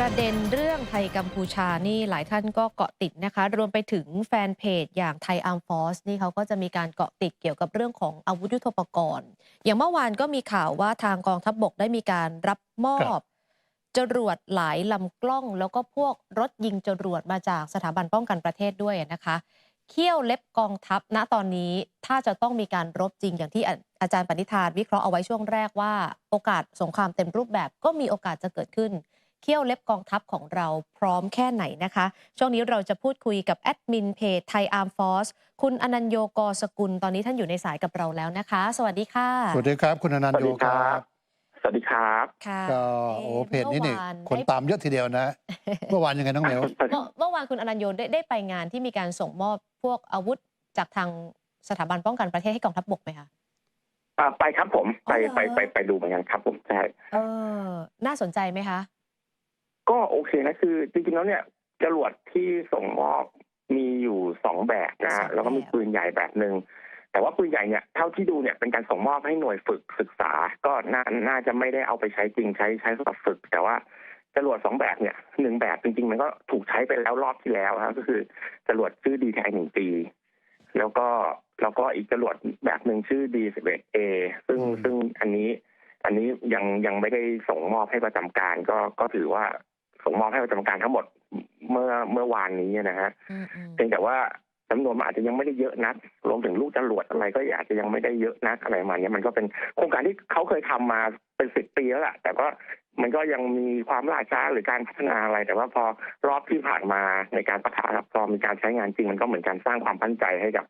ประเด็นเรื่องไทยกัมพูชานี่หลายท่านก็เกาะติดนะคะ รวมไปถึงแฟนเพจอย่างไทยอาร์มฟอสนี่เขาก็จะมีการเกาะติดเกี่ยวกับเรื่องของอาวุธยุทโธปกรณ์ อย่างเมื่อวานก็มีข่าวว่าทางกองทัพบบกได้มีการรับมอบ จรวดหลายลำกล้อง แล้วก็พวกรถยิงจรวดมาจากสถาบันป้องกันประเทศด้วยนะคะเขี้ยวเล็บกองทัพณตอนนี้ถ้าจะต้องมีการรบจริงอย่างที่อาจารย์ปณิธานวิเคราะห์เอาไว้ช่วงแรกว่า โอกาสสงครามเต็มรูปแบบก็มีโอกาสจะเกิดขึ้น เขี้ยวเล็บกองทัพของเราพร้อมแค่ไหนนะคะ ช่วงนี้เราจะพูดคุยกับแอดมินเพจไทยอาร์มฟอสคุณอนันโยกอสกุล ตอนนี้ท่านอยู่ในสายกับเราแล้วนะคะ สวัสดีค่ะ สวัสดีครับ คุณอนันต์โยครับสวัสดีครับค่ะก็โอ้เพจนี้นี่มื่อวาคนได้ตามเยอะทีเดียวนะ เมื่อวานยังไงน้องเหมียวเมื่อเมื่อวานคุณอนันโยได้ได้ไปงานที่มีการส่งมอบพวกอาวุธจากทางสถาบันป้องกันประเทศให้กองทัพบกไหมคะอ่าไปครับผมไปอ๋อเหรอไปไปไปดูเหมือนกันครับผมใช่เออน่าสนใจไหมคะ ก็โอเคนะคือจริงๆแล้วเนี่ยจรวดที่ส่งมอบมีอยู่สองแบบนะสอฮะงแบบแล้วก็มีปืนใหญ่แบบหนึ่งแต่ว่าปืนใหญ่เนี่ยเท่าที่ดูเนี่ยเป็นการส่งมอบให้หน่วยฝึกศึกษา ก็น่าน่าจะไม่ได้เอาไปใช้จริงใช้ใช้สำหรับฝึก แต่ว่าจรวดสองแบบเนี่ยหนึ่งแบบจริงๆ มันก็ถูกใช้ไปแล้วรอบที่แล้วฮะก็คือจรวดชื่อดีแทหนึ่งปีแล้วก็แล้วก็อีกจรวดแบบหนึ่งชื่อ D11A ซึ่งอืมซึ่งอันนี้ อันนี้ยังยังไม่ได้ส่งมอบให้ประจำการ ก็ก็ถือว่า ส่งมอบให้ประจำการทั้งหมดเมื่อเมื่อวานนี้นะฮะอืมอืมเพียงแต่ว่าจำนวนมันอาจจะยังไม่ได้เยอะนัก รวมถึงลูกจรวดอะไรก็อาจจะยังไม่ได้เยอะนักอะไรประมาณนี้มันก็เป็นโครงการที่เขาเคยทำมาเป็นสิบปีแล้วแหละแต่ก็มันก็ยังมีความล่าช้าหรือการพัฒนาอะไร แต่ว่าพอรอบที่ผ่านมาในการประทะพอมีการใช้งานจริง มันก็เหมือนการสร้างความมั่นใจให้กับ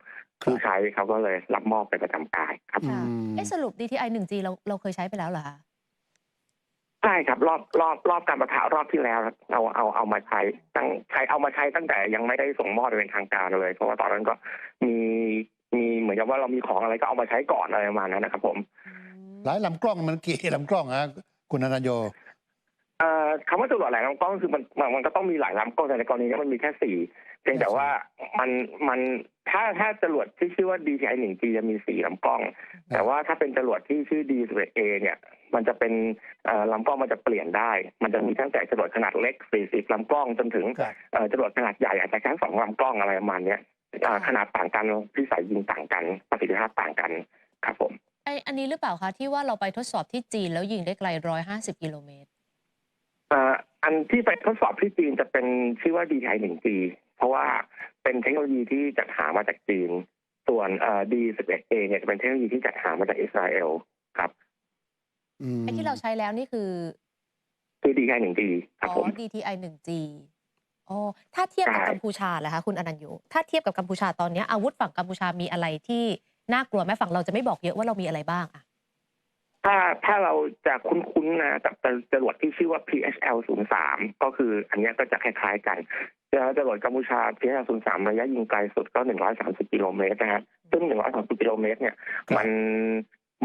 ผู้ใช้เขาก็เลยรับมอบไปประจำการครับค่ะอืมเอะสรุป DTI 1G เราเราเคยใช้ไปแล้วเหรอคะ ใช่ครับรอบรอบรอบการประทะรอบที่แล้วเราเอาเอามาใช้ตั้งใช้เอามาใช้ตั้งแต่ยังไม่ได้ส่งมอบไปเป็นทางการเลย เพราะว่าตอนนั้นก็มีมีเหมือนกับว่าเรามีของอะไรก็เอามาใช้ก่อนอะไรประมาณนั้นนะครับ ผมหลายลำกล้องมันกี่ลำกล้องฮะคุณอนันต์โยเอ่อคำว่าจรวดหลายลำกล้องคือมันมันมันก็ต้องมีหลายลำกล้องแต่ในกรณีนี้มันมีแค่สี่ เพียงแต่ว่ามันมันถ้าถ้าจรวดที่ชื่อว่า DTI 1G จะมีสี่ลำกล้อง แต่ว่าถ้าเป็นจรวดที่ชื่อ D11A เนี่ย มันจะเป็นเอ่อลำกล้องมันจะเปลี่ยนได้ มันจะมีตั้งแต่จรวดขนาดเล็ก 40ลำกล้องจนถึงครับเอ่อจรวดขนาดใหญ่อาจจะแค่สองลำกล้องอะไรประมาณเนี้ยอ่าขนาดต่างกันพิสัยยิงต่างกันประสิทธิภาพต่างกันครับผมไออันนี้หรือเปล่าคะที่ว่าเราไปทดสอบที่จีนแล้วยิงได้ไกล150กิโลเมตรเอ่ออันที่ไปทดสอบที่จีนจะเป็นชื่อว่า DTI 1G เพราะว่าเป็นเทคโนโลยีที่จัดหามาจากจีน ส่วนเอ่อ D11A เนี่ยจะเป็นเทคโนโลยีที่จัดหามาจากอิสราเอลครับอืมไอที่เราใช้แล้วนี่คือ คือ DTI 1G ครับอ๋อผม DTI 1G อ๋อถ้าเทียบกับใช่กัมพูชาล่ะคะคุณอนันต์โยถ้าเทียบกับกัมพูชาตอนเนี้ยอาวุธฝั่งกัมพูชามีอะไรที่น่ากลัวไหมฝั่งเราจะไม่บอกเยอะว่าเรามีอะไรบ้างอะถ้าถ้าเราจะคุ้นๆนะกับจรวดที่ชื่อว่า PHL 03ก็คืออันเนี้ยก็จะคล้ายๆกัน แล้วจรวดกัมพูชา PHL 03ระยะยิงไกลสุดก็130กิโลเมตรนะฮะซึ่ง130กิโลเมตรเนี่ย มัน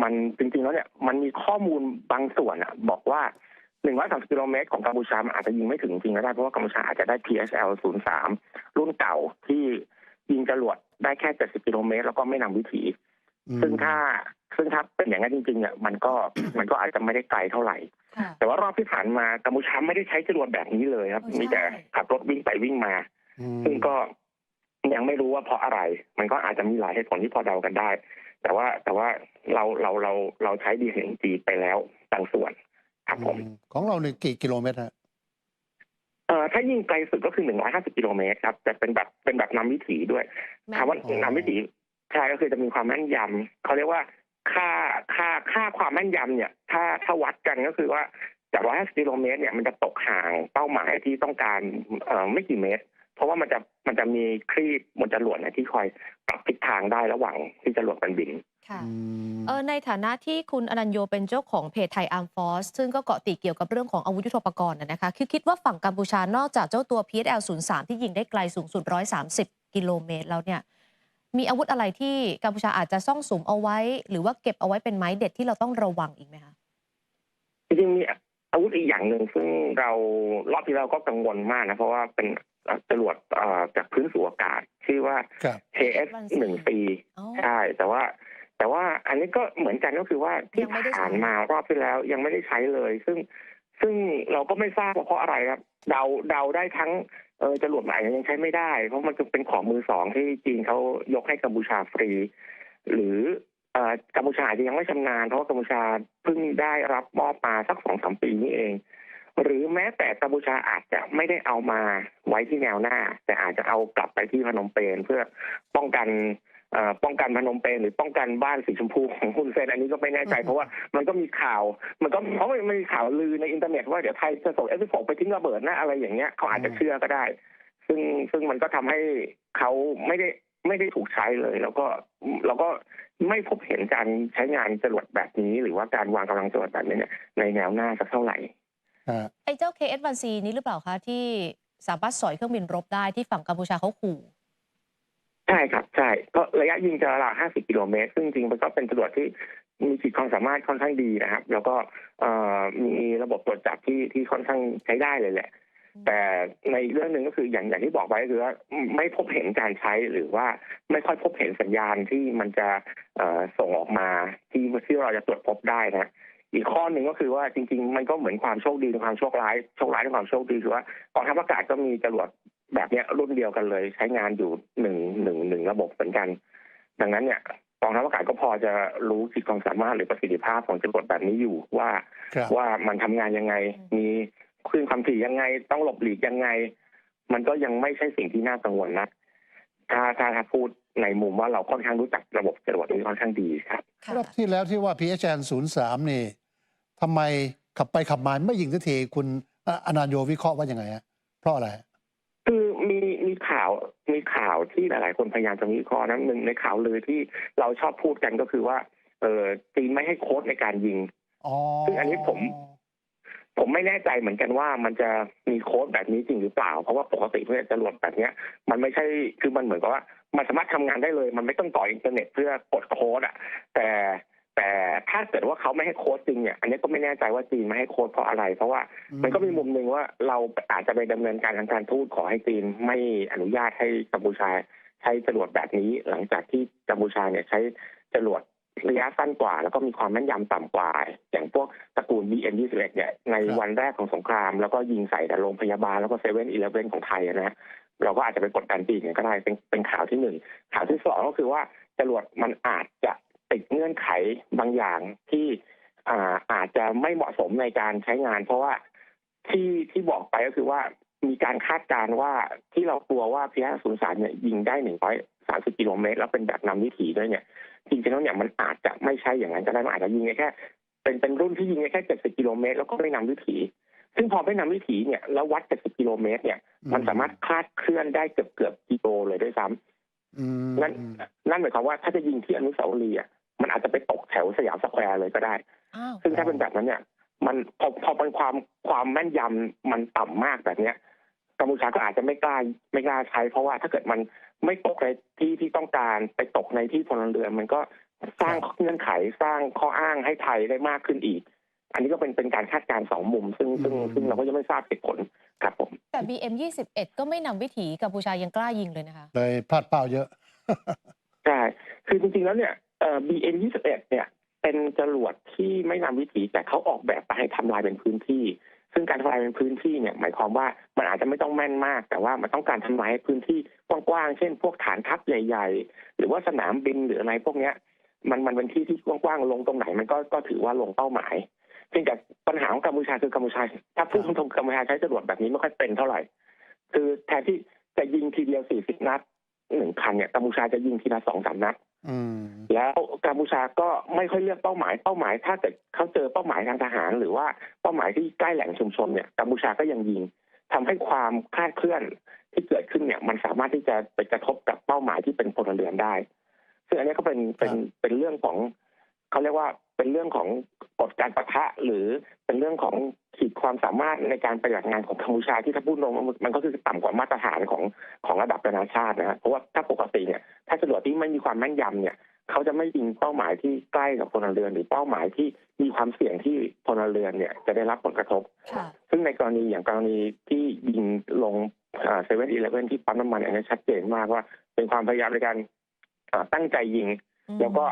มันจริงๆแล้วเนี่ยมันมีข้อมูลบางส่วนอะบอกว่า130กิโลเมตรของกัมพูชามันอาจจะยิงไม่ถึงจริงก็ได้เพราะว่ากัมพูชาอาจจะได้ PSL 03รุ่นเก่าที่ยิงจรวดได้แค่70กิโลเมตรแล้วก็ไม่นำวิถีอืมซึ่งถ้า ซึ่งถ้าเป็นอย่างนั้นจริงๆเนี่ยมันก็มันก็อาจจะไม่ได้ไกลเท่าไหร่ ค่ะแต่ว่ารอบที่ผ่านมากัมพูชาไม่ได้ใช้จรวดแบบนี้เลยครับอ๋อใช่มีแต่ขับรถวิ่งไปวิ่งมา อืมซึ่งก็ยังไม่รู้ว่าเพราะอะไร มันก็อาจจะมีหลายเหตุผลที่พอเดากันได้ แต่ว่าแต่ว่าเราเราเราเราใช้ดีเห็นจีไปแล้วบางส่วนครับผมอืมของเราเนี่ยกี่กิโลเมตรฮะเอ่อถ้ายิ่งไกลสุดก็คือ 150 กิโลเมตรครับแต่เป็นแบบเป็นแบบนำวิถีด้วย แม่นคำว่านำวิถีใช่ก็คือจะมีความแม่นยำเขาเรียกว่า ค่าค่าค่าความแม่นยำเนี่ย ถ้าถ้าวัดกันก็คือว่าจาก150กิโลเมตรเนี่ยมันจะตกห่างเป้าหมายที่ต้องการเอ่อไม่กี่เมตร เพราะว่ามันจะมันจะมีครีบบนจรวดเนี่ยที่คอยปรับทิศทางได้ระหว่างที่จรวดมันบินค่ะอืมเออในฐานะที่คุณอนันโยเป็นเจ้าของเพจไทยอาร์มฟอสซึ่งก็เกาะติดเกี่ยวกับเรื่องของอาวุธยุทโธปกรณ์นะนะคะคือคิดว่าฝั่งกัมพูชานอกจากเจ้าตัว PSL 03ที่ยิงได้ไกลสูงสุด 130 กิโลเมตรแล้วเนี่ย มีอาวุธอะไรที่กัมพูชาอาจจะซ่องสุมเอาไว้ หรือว่าเก็บเอาไว้เป็นไม้เด็ดที่เราต้องระวังอีกไหมคะจริงๆมีอาวุธอีกอย่างหนึ่งซึ่งเรารอบที่เราก็กังวลมากนะ เพราะว่าเป็นเอ่อจรวดเอ่อจากพื้นสู่อากาศ ชื่อว่าครับ KS หนึ่ง C อ๋อใช่แต่ว่า แต่ว่าอันนี้ก็เหมือนกันก็คือว่าที่ยังไม่ได้ใช้ผ่านมารอบที่แล้วยังไม่ได้ใช้เลย ซึ่งซึ่งเราก็ไม่ทราบว่าเพราะอะไรครับ เดาเดาได้ทั้ง เออจรวดใหม่ยังใช้ไม่ได้ เพราะมันเป็นของมือสองที่จีนเขายกให้กัมพูชาฟรี หรือกัมพูชาอาจจะยังไม่ชำนาญเพราะกัมพูชาเพิ่งได้รับมอบมาสักสองสามปีนี้เอง หรือแม้แต่กัมพูชาอาจจะไม่ได้เอามาไว้ที่แนวหน้า แต่อาจจะเอากลับไปที่พนมเปญเพื่อป้องกัน ป้องกันพนมเปญหรือป้องกันบ้านสีชมพูของคุณเซนอันนี้ก็ไม่แน่ใจอืมเพราะว่ามันก็มีข่าว มันก็เพราะมันมีข่าวลือในอินเทอร์เน็ตว่าเดี๋ยวไทยจะส่งเอฟไปทิ้งระเบิดนะอะไรอย่างเงี้ยเขาอาจจะเชื่อก็ได้ ซึ่งซึ่งมันก็ทำให้เขาไม่ได้ไม่ได้ถูกใช้เลย แล้วก็แล้วก็ไม่พบเห็นการใช้งานจรวดแบบนี้ หรือว่าการวางกำลังจรวดแบบนี้เนี่ยในแนวหน้าสักเท่าไหร่ฮะไอ้เจ้า KS1C นี้หรือเปล่าคะที่สามารถสอยเครื่องบินรบได้ที่ฝั่งกัมพูชาเขาขู่ ใช่ครับใช่ก็ระยะยิงจะราว50กิโลเมตร ซึ่งจริงๆมันก็เป็นจรวดที่มีขีดความสามารถค่อนข้างดีนะครับ แล้วก็เอ่อมีระบบตรวจจับที่ที่ค่อนข้างใช้ได้เลยแหละ แต่ในเรื่องหนึ่งก็คืออย่างอย่างที่บอกไว้ก็คือว่าไม่พบเห็นการใช้หรือว่าไม่ค่อยพบเห็นสัญญาณที่มันจะเอ่อส่งออกมาที่ที่เราจะตรวจพบได้นะอีกข้อหนึ่งก็คือว่าจริง ๆ มันก็เหมือนความโชคดีในความโชคร้ายโชคร้ายในความโชคดีคือว่ากองทัพอากาศก็มีจรวด แบบเนี้ยรุ่นเดียวกันเลยใช้งานอยู่หนึ่งหนึ่งหนึ่งระบบเหมือนกัน ดังนั้นเนี่ยกองทัพอากาศก็พอจะรู้ขีดความสามารถหรือประสิทธิภาพของจรวดแบบนี้อยู่ว่าครับว่ามันทำงานยังไง มีคลื่นความถี่ยังไง ต้องหลบหลีกยังไง มันก็ยังไม่ใช่สิ่งที่น่ากังวลนักถ้าถ้าถ้าพูดในมุมว่าเราค่อนข้างรู้จักระบบจรวดนี้ค่อนข้างดีครับค่ะรอบที่แล้วที่ว่า PHN 03 นี่ทำไมขับไปขับมาไม่ยิงสักทีคุณอะอนันโยวิเคราะห์ว่ายังไงฮะเพราะอะไรฮะคือมีมี ข่าวมีข่าวที่หลาย ๆ คนพยายามจะวิเคราะห์นะหนึ่งในข่าวลือที่เราชอบพูดกันก็คือว่า เออจีนไม่ให้โค้ดในการยิงอ๋อซึ่งอันนี้ผม ผมไม่แน่ใจเหมือนกันว่ามันจะมีโค้ดแบบนี้จริงหรือเปล่า เพราะว่าปกติเพื่อจะหลดแบบเนี้ย มันไม่ใช่คือมันเหมือนกับว่า มันสามารถทำงานได้เลย มันไม่ต้องต่ออินเทอร์เน็ตเพื่อกดโค้ดอะ แต่ แต่ถ้าเกิดว่าเขาไม่ให้โค้ดจริงเนี่ยอันนี้ก็ไม่แน่ใจว่าจีนไม่ให้โค้ดเพราะอะไร เพราะว่ามันก็มีมุมหนึ่งว่าเราอาจจะไปดำเนินการทางการทูตขอให้จีนไม่อนุญาตให้กัมพูชาใช้จรวดแบบนี้ หลังจากที่กัมพูชาเนี่ยใช้จรวดระยะสั้นกว่า แล้วก็มีความแม่นยำต่ำกว่า อย่างพวกตระกูล BN21 เนี่ยในวันแรกของสงคราม แล้วก็ยิงใส่แต่โรงพยาบาลแล้วก็เซเว่นอีเลฟเว่นของไทยนะฮะเราก็อาจจะไปกดดันจีนกันก็ได้เป็นเป็นข่าวที่หนึ่งข่าวที่สองก็คือว่าจรวดมันอาจจะ ติดเงื่อนไขบางอย่างที่อ่าอาจจะไม่เหมาะสมในการใช้งาน เพราะว่าที่ที่บอกไปก็คือว่ามีการคาดการณ์ว่าที่เรากลัวว่าพีอาศูนย์สามเนี่ยยิงได้หนึ่งร้อยสามสิบกิโลเมตรแล้วเป็นแบบนำวิถีด้วยเนี่ยจริงๆแล้วเนี่ยมันอาจจะไม่ใช่อย่างนั้นก็ได้มันอาจจะยิงได้แค่เป็นเป็นรุ่นที่ยิงได้แค่เจ็ดสิบกิโลเมตรแล้วก็ไม่นำวิถี ซึ่งพอไม่นำวิถีเนี่ยแล้ววัดเจ็ดสิบกิโลเมตรเนี่ย มันสามารถคลาดเคลื่อนได้เกือบเกือบกิโลเลยด้วยซ้ำอืมนั่นนั่นหมายความว่าถ้าจะยิงที่อนุสาวรีย์อะ มันอาจจะไปตกแถวสยามสแควร์เลยก็ได้อ้าวซึ่งถ้าเป็นแบบนั้นเนี่ย มันพอพอเป็นความความแม่นยำมันต่ำมากแบบเนี้ยกัมพูชาก็อาจจะไม่กล้าไม่กล้าใช้ เพราะว่าถ้าเกิดมันไม่ตกในที่ที่ต้องการไปตกในที่พลเรือนมันก็สร้างเงื่อนไขสร้างข้ออ้างให้ไทยได้มากขึ้นอีก อันนี้ก็เป็นเป็นการคาดการณ์สองมุม ซึ่งซึ่งซึ่งเราก็ยังไม่ทราบเหตุผลครับผม แต่ BM21 ก็ไม่นำวิถีกัมพูชายังกล้ายิงเลยนะคะ เลยพลาดเป้าเยอะ ใช่ คือจริงๆแล้วเนี่ย เอ่อ BM 21เนี่ย เป็นจรวดที่ไม่นำวิถีแต่เขาออกแบบมาให้ทำลายเป็นพื้นที่ ซึ่งการทำลายเป็นพื้นที่เนี่ย หมายความว่ามันอาจจะไม่ต้องแม่นมาก แต่ว่ามันต้องการทำลายพื้นที่กว้างๆเช่น พวกฐานทัพใหญ่ ๆ หรือว่าสนามบินหรืออะไรพวกเนี้ย มันมันเป็นที่ที่กว้างๆลงตรงไหน มันก็ก็ถือว่าลงเป้าหมายเพียงแต่ปัญหาของกัมพูชาคือกัมพูชาถ้าพูดตรงๆกัมพูชาใช้จรวดแบบนี้ไม่ค่อยเป็นเท่าไหร่ คือแทนที่จะยิงทีเดียว40นัดหนึ่งคันเนี่ยกัมพูชาจะยิงทีละสองสามนัด อืมแล้วกัมพูชาก็ไม่ค่อยเลือกเป้าหมายเป้าหมาย ถ้าเกิดเขาเจอเป้าหมายทางทหาร หรือว่าเป้าหมายที่ใกล้แหล่งชุมชนเนี่ยกัมพูชาก็ยังยิงทำให้ความคลาดเคลื่อนที่เกิดขึ้นเนี่ย มันสามารถที่จะไปกระทบกับเป้าหมายที่เป็นพลเรือนได้ ซึ่งอันนี้ก็เป็นเป็นเป็นเรื่องของเขาเรียกว่าเป็นเรื่องของกฎการประทะหรือเป็นเรื่องของขีดความสามารถในการปฏิบัติงานของกัมพูชาที่ถ้าพูดตรงๆมันก็คือต่ำกว่ามาตรฐานของของระดับนานาชาตินะฮะเพราะว่าถ้าปกติเนี่ยถ้าจ รวดที่ไม่มีความแม่นยำเนี่ยเขาจะไม่ยิงเป้าหมายที่ใกล้กับพลเรือน หรือเป้าหมายที่มีความเสี่ยงที่พลเรือนเนี่ยจะได้รับผลกระทบค่ะซึ่งในกรณีอย่างกรณีที่ยิงลงเซเว่นอีเลฟเว่นที่ปั๊มน้ำมันอันนี้ชัดเจนมากว่า เป็นความพยายามในการเอ่อตั้งใจยิง แล้วก็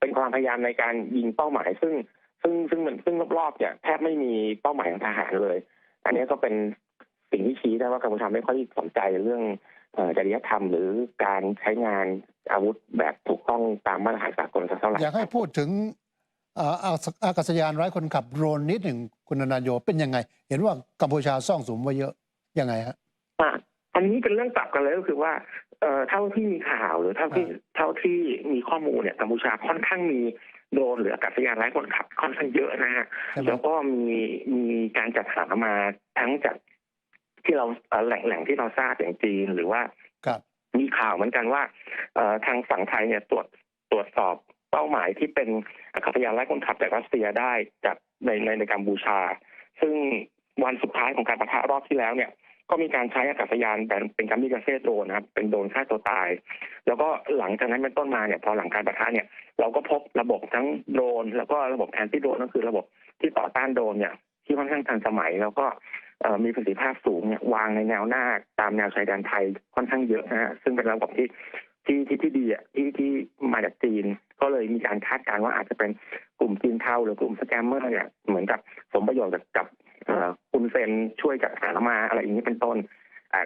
เป็นความพยายามในการยิงเป้าหมาย ซึ่งซึ่งซึ่งมันซึ่งรอบๆเนี่ยแทบไม่มีเป้าหมายของทหารเลย อันนี้ก็เป็นสิ่งที่ชี้ได้ว่ากัมพูชาไม่ค่อยสนใจเรื่องเอ่อ จริยธรรมหรือการใช้งานอาวุธแบบถูกต้องตามมาตรฐานสากลสักเท่าไหร่อยากให้พูดถึงเอ่ออากาศอากาศยานไร้คนขับโดรนนิดหนึ่งคุณอนันโยเป็นยังไง เห็นว่ากัมพูชาซ่องสุมไว้เยอะยังไงฮะอะอันนี้เป็นเรื่องกลับกันเลยก็คือว่าเอ่อเท่าที่มีข่าวหรือเท่าที่อ่าเท่าที่มีข้อมูลเนี่ยกัมพูชาค่อนข้างมีโดรนหรืออากาศยานไร้คนขับค่อนข้างเยอะนะฮะใช่ไหมแล้วก็มีมีการจัดหามาทั้งจาก ที่เราเอ่อแหล่งแหล่งที่เราทราบอย่างจีนหรือว่าครับมีข่าวเหมือนกันว่าเอ่อทางฝั่งไทยเนี่ยตรวจตรวจสอบเป้าหมายที่เป็นอากาศยานไร้คนขับจากรัสเซียได้จากในในในกัมพูชา ซึ่งวันสุดท้ายของการปะทะรอบที่แล้วเนี่ย ก็มีการใช้อากาศยานแบบเป็นกัมมิกาเซ่โดรนนะครับ เป็นโดรนฆ่าตัวตาย แล้วก็หลังจากนั้นเป็นต้นมาเนี่ยพอหลังการปะทะเนี่ย เราก็พบระบบทั้งโดรนแล้วก็ระบบแอนตี้โดรนก็คือระบบที่ต่อต้านโดรนเนี่ย ที่ค่อนข้างทันสมัยแล้วก็เอ่อ มีประสิทธิภาพสูงเนี่ยวางในแนวหน้าตามแนวชายแดนไทยค่อนข้างเยอะนะฮะซึ่งเป็นระบบที่ที่ที่ที่ดีอะที่ที่มาจากจีน ก็เลยมีการคาดการณ์ว่าอาจจะเป็นกลุ่มจีนเทาหรือกลุ่มสแกมเมอร์เนี่ยเหมือนกับสมประโยชน์กับกับคุณเซนช่วยจัดหามาอะไรอย่างนี้เป็นต้น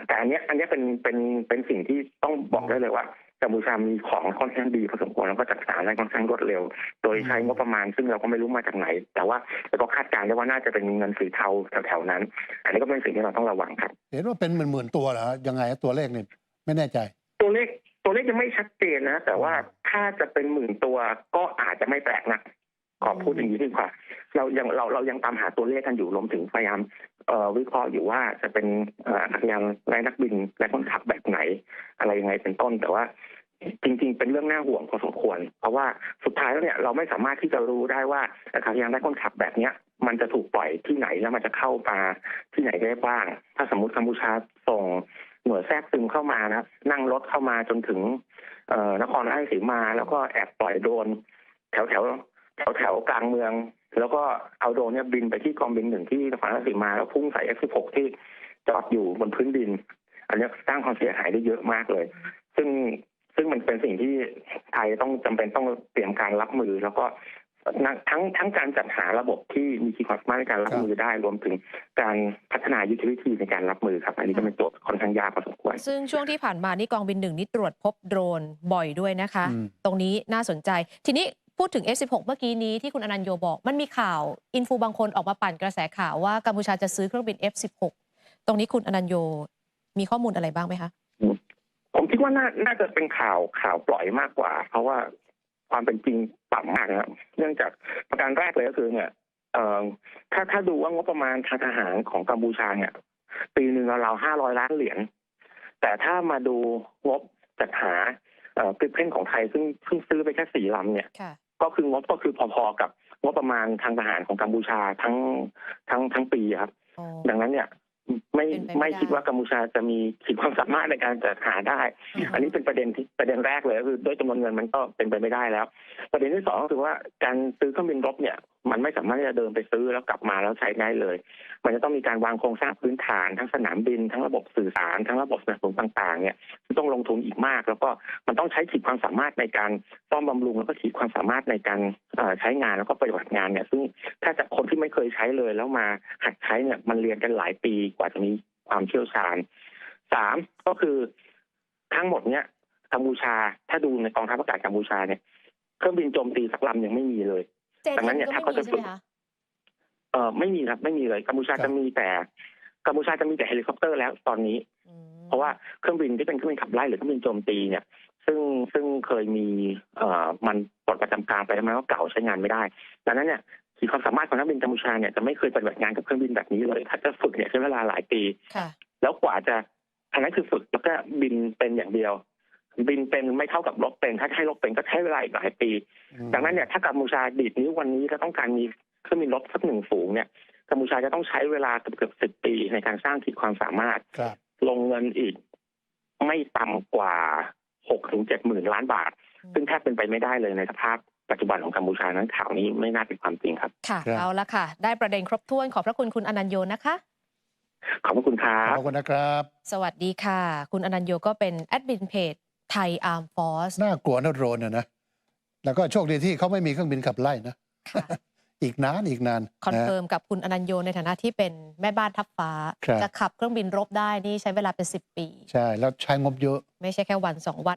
แต่อันนี้อันนี้เป็นเป็นเป็นสิ่งที่ต้องบอกได้เลยว่า กัมพูชามีของค่อนข้างดีพอสมควรแล้วก็จัดหาได้ค่อนข้างรวดเร็ว โดยใช้งบประมาณซึ่งเราก็ไม่รู้มาจากไหน แต่ว่าเราก็คาดการณ์ได้ว่าน่าจะเป็นเงินสีเทาแถวๆนั้น อันนี้ก็เป็นสิ่งที่เราต้องระวังครับ เห็นว่าเป็นหมื่นๆตัวเหรอฮะยังไงฮะตัวเลขนี่ไม่แน่ใจ ตัวเลขตัวเลขยังไม่ชัดเจนนะ แต่ว่าถ้าจะเป็นหมื่นตัวก็อาจจะไม่แปลกนะขอพูดอย่างนี้ดีกว่า เรายังเราเรายังตามหาตัวเลขกันอยู่รวมถึงพยายามเอ่อวิเคราะห์อยู่ว่าจะเป็นเอ่ออากาศยานไร้นักบินและคนขับแบบไหน อะไรยังไงเป็นต้นแต่ว่า จริงๆ เป็นเรื่องน่าห่วงพอสมควร เพราะว่าสุดท้ายแล้วเนี่ยเราไม่สามารถที่จะรู้ได้ว่าอากาศยานไร้คนขับแบบเนี้ยมันจะถูกปล่อยที่ไหนแล้วมันจะเข้ามาที่ไหนได้บ้าง ถ้าสมมติกัมพูชาส่งหน่วยแทรกซึมเข้ามานะนั่งรถเข้ามาจนถึงเอ่อนครราชสีมา แล้วก็แอบปล่อยโดน แถวแถวแถวแถวกลางเมือง แล้วก็เอาโดนเนี่ยบินไปที่กองบินหนึ่งที่นครราชสีมาแล้วพุ่งใส่ F16 ที่จอดอยู่บนพื้นดิน อันนี้สร้างความเสียหายได้เยอะมากเลย ซึ่ง ซึ่งมันเป็นสิ่งที่ไทยต้องจำเป็นต้องเตรียมการรับมือ แล้วก็ทั้งทั้งการจัดหาระบบที่มีขีดความสามารถในการรับมือได้รวมถึงการพัฒนายุทธวิธีในการรับมือครับ อันนี้ก็เป็นโจทย์ค่อนข้างยากพอสมควร ซึ่งช่วงที่ผ่านมานี่กองบินหนึ่งนี่ตรวจพบโดรนบ่อยด้วยนะคะอืมตรงนี้น่าสนใจ ทีนี้พูดถึง F16 เมื่อกี้นี้ที่คุณอนันต์โยบอก มันมีข่าวอินฟูบางคนออกมาปั่นกระแสข่าวว่ากัมพูชาจะซื้อเครื่องบิน F16 ตรงนี้คุณอนันต์โยมีข้อมูลอะไรบ้างไหมคะผม คิดว่าน่าน่าจะเป็นข่าวข่าวปล่อยมากกว่า เพราะว่าความเป็นจริงต่ำมากนะครับเนื่องจากประการแรกเลยก็คือเนี่ยเอ่อถ้าถ้าดูว่างบประมาณทางทหารของกัมพูชาเนี่ย ปีหนึ่งเราห้าร้อยล้านเหรียญแต่ถ้ามาดูงบจัดหาเอ่อกริปเพนของไทยซึ่งเพิ่งซื้อไปแค่สี่ลำเนี่ยค่ะก็คืองบก็คือพอๆกับงบประมาณทางทหารของกัมพูชาทั้งทั้งทั้งปีครับอ๋อดังนั้นเนี่ย ไม่เป็นไปไม่ไม่ได้ คิดว่ากัมพูชาจะมีขีดความสามารถในการจัดหาได้ อันนี้เป็นประเด็นที่ประเด็นแรกเลยก็คือด้วยจำนวนเงินมันก็เป็นไปไม่ได้แล้ว ประเด็นที่สองก็คือว่าการซื้อเครื่องบินรบเนี่ย มันไม่สามารถที่จะเดินไปซื้อแล้วกลับมาแล้วใช้ได้เลย มันจะต้องมีการวางโครงสร้างพื้นฐานทั้งสนามบิน ทั้งระบบสื่อสาร ทั้งระบบสนับสนุนต่างๆเนี่ยต้องลงทุนอีกมาก แล้วก็มันต้องใช้ขีดความสามารถในการซ่อมบำรุงแล้วก็ขีดความสามารถในการใช้งานแล้วก็ปฏิบัติงานเนี่ยซึ่งถ้าจากคนที่ไม่เคยใช้เลย แล้วมาหัดใช้เนี่ยมันเรียนกันหลายปีกว่าจะมีความเชี่ยวชาญสามก็คือทั้งหมดเนี่ยกัมพูชาถ้าดูในกองทัพอากาศกัมพูชาเนี่ย เครื่องบินโจมตีสักลำยังไม่มีเลย เจดังนั้นนเนี่ยก็ถ้าไม่เขามีจะใช่ฝึไหมกคะเออไม่มีครับไม่มีเลยกัมพูชาครับจะมีแต่กัมพูชาจะมีแต่เฮลิคอปเตอร์แล้วตอนนี้อืมเพราะว่าเครื่องบินที่เป็นเครื่องบินขับไล่หรือเครื่องบินโจมตีเนี่ย ซึ่งซึ่งเคยมีเอ่อมันปลดประจำการไปแล้วมันก็เก่าใช้งานไม่ได้ดังนั้นเนี่ยขีดความสามารถของนักบินกัมพูชาเนี่ยจะไม่เคยปฏิบัติงานกับเครื่องบินแบบนี้เลยถ้าจะฝึกเนี่ยใช้เวลาหลายปีค่ะแล้วกว่าจะอันนั้นคือฝึกแล้วก็บินเป็นอย่างเดียว บินเป็นไม่เท่ากับรบเป็น ถ้าให้รบเป็นก็ใช้เวลาอีกหลายปีอืมดังนั้นเนี่ยถ้ากัมพูชาดีดนิ้ววันนี้ก็ต้องการมีเครื่องบินรบสักหนึ่งฝูงเนี่ยกัมพูชาจะต้องใช้เวลาเกือบสิบปีในการสร้างขีดความสามารถครับลงเงินอีกไม่ต่ำกว่าหกถึงเจ็ดหมื่นล้านบาทอืมซึ่งแทบเป็นไปไม่ได้เลยในสภาพปัจจุบันของกัมพูชานั้นข่าวนี้ไม่น่าเป็นความจริงครับ ค่ะครับเอาละค่ะ ได้ประเด็นครบถ้วน ขอบพระคุณคุณอนันต์โยนะคะ ขอบพระคุณครัขบอบคุณนะครับ สวัสดีค่ะ คุณอนันต์โยก็เป็นแอดมินเพจ ไทยอาร์มฟอร์สน่ากลัวนะโดรนนะนะ แล้วก็โชคดีที่เขาไม่มีเครื่องบินขับไล่นะค่ะอีกนานอีกนาน คอนนะเฟิร์มกับคุณอนันโยในฐานะที่เป็นแม่บ้านทัพฟ้าครับจะขับเครื่องบินรบได้นี่ใช้เวลาเป็น 10 ปี ใช่ แล้วใช้งบเยอะ ไม่ใช่แค่วันสองวัน